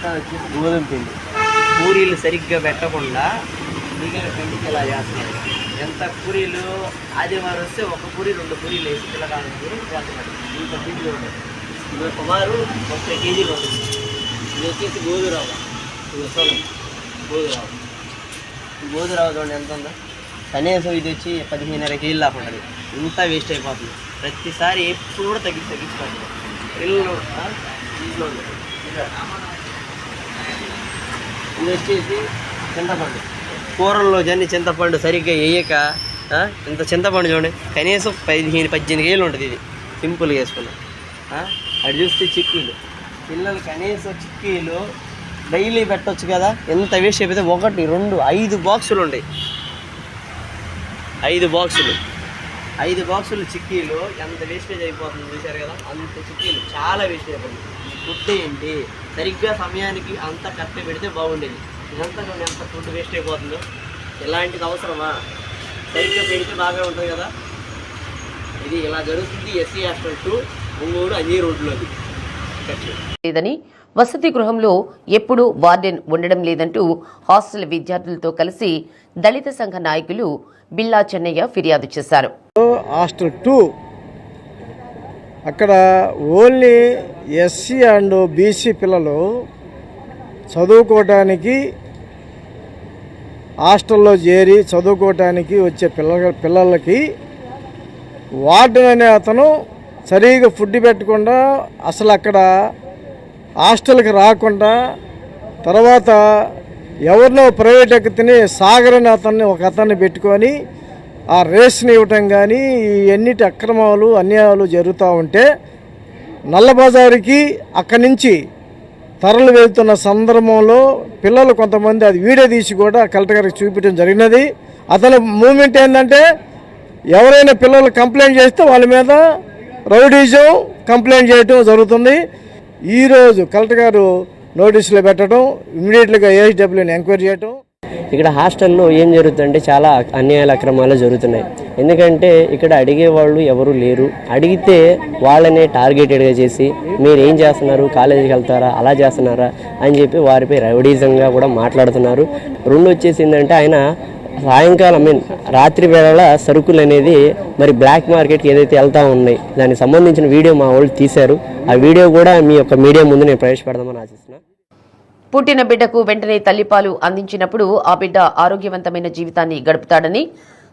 అంతా వచ్చేసి గోధుమ పిండి. పూరీలు సరిగ్గా పెట్టకుండా మిగిలిన పిండికి ఇలా చేస్తున్నారు ఎంత పూరీలు? ఆదివారం వస్తే ఒక పూరి రెండు పూరీలు వేసి పిల్లకాయలు చేస్తున్నారు ఇంత పిండిలో ఉండదు ఇది సుమారు ముప్పై కేజీలు ఉంటుంది ఇది వచ్చేసి గోధుమ ఇది చూడండి. గోధుమ చూడండి ఎంత ఉందో. కనీసం ఇది వచ్చి పదిహేనర కేజీలు దాకా ఉంటుంది. ఇంత వేస్ట్ అయిపోతుంది. ప్రతిసారి ఎప్పుడు కూడా తగ్గించి తగ్గించుకోండి పిల్లలు ఇంట్లో ఉంది. ఇది వచ్చేసి చింతపండు. కూరల్లో జన్ని చింతపండు సరిగ్గా వేయక ఇంత చింతపండు చూడండి. కనీసం పదిహేను పద్దెనిమిది కేజీలు ఉంటుంది ఇది. సింపుల్గా వేసుకున్నాం అది చూస్తే చిక్కీలు. పిల్లలు కనీసం చిక్కీలు డైలీ పెట్టవచ్చు కదా? ఎంత వేస్ట్ అయిపోతే ఒకటి రెండు ఐదు బాక్సులు ఉంటాయి. ఐదు బాక్సులు. ఐదు బాక్సులు చిక్కీలు ఎంత వేస్టేజ్ అయిపోతుంది చూశారు కదా? అంత చిక్కీలు చాలా వేస్టేజ్ అయిపోతుంది. ఫుడ్ ఏంటి? సరిగ్గా సమయానికి అంత కరెక్ట్ పెడితే బాగుండేది. ఇదంతా చూడండి ఎంత ఫుడ్ వేస్ట్ అయిపోతుందో. ఇలాంటిది అవసరమా? సరిగ్గా పెడితే బాగా ఉంటుంది కదా? ఇది ఇలా జరుగుతుంది SC hostel to Ongodu Anji రోడ్లోది. ఖర్చు లేదని వసతి గృహంలో ఎప్పుడూ వార్డెన్ ఉండడం లేదంటూ హాస్టల్ విద్యార్థులతో కలిసి దళిత సంఘ నాయకులు బిల్లా చెన్నయ్య ఫిర్యాదు చేశారు. హాస్టల్ టూ అక్కడ ఓన్లీ ఎస్సీ అండ్ బీసీ పిల్లలు చదువుకోవటానికి హాస్టల్లో చేరి చదువుకోవటానికి వచ్చే పిల్ల పిల్లలకి వార్డెన్ అనే అతను సరిగా ఫుడ్ పెట్టకుండా అసలు అక్కడ హాస్టల్కి రాకుండా తర్వాత ఎవరినో ప్రైవేట్ ఎక్కితేనే సాగర్ అని అతన్ని ఒక అతన్ని పెట్టుకొని ఆ రేస్ని ఇవ్వటం కానీ ఈ ఎన్నిటి అక్రమాలు అన్యాయాలు జరుగుతూ ఉంటే నల్లబజారుకి అక్కడి నుంచి తరలి వెళ్తున్న సందర్భంలో పిల్లలు కొంతమంది అది వీడియో తీసి కూడా కలెక్టర్ గారికి చూపించడం జరిగినది. అతని మూమెంట్ ఏంటంటే ఎవరైనా పిల్లలు కంప్లైంట్ చేస్తే వాళ్ళ మీద రౌడీజం కంప్లైంట్ చేయటం జరుగుతుంది. ఈరోజు కలెక్టర్ గారు నోటీసులు పెట్టడం ఇమీడియట్గా ఏహెచ్డబ్ల్యూని ఎంక్వైరీ చేయటం. ఇక్కడ హాస్టల్లో ఏం జరుగుతుందంటే చాలా అన్యాయాల అక్రమాలు జరుగుతున్నాయి. ఎందుకంటే ఇక్కడ అడిగే వాళ్ళు ఎవరు లేరు. అడిగితే వాళ్ళనే టార్గెటెడ్గా చేసి మీరు ఏం చేస్తున్నారు? కాలేజీకి వెళ్తారా? అలా చేస్తున్నారా? అని చెప్పి వారిపై రౌడీజంగా కూడా మాట్లాడుతున్నారు. రెండు వచ్చేసి ఏంటంటే ఆయన సాయంకాలం మీన్ రాత్రి వేళ సరుకులు అనేది మరి బ్లాక్ మార్కెట్కి ఏదైతే వెళ్తూ ఉన్నాయి దానికి సంబంధించిన వీడియో మా వాళ్ళు తీశారు. ఆ వీడియో కూడా మీ యొక్క మీడియా ముందు నేను ప్రవేశపెడదామని ఆశిస్తున్నాను పుట్టిన బిడ్డకు వెంటనే తల్లిపాలు అందించినప్పుడు ఆ బిడ్డ ఆరోగ్యవంతమైన జీవితాన్ని గడుపుతాడని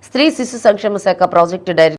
స్త్రీ శిశు సంక్షేమ శాఖ ప్రాజెక్టు డైరెక్టర్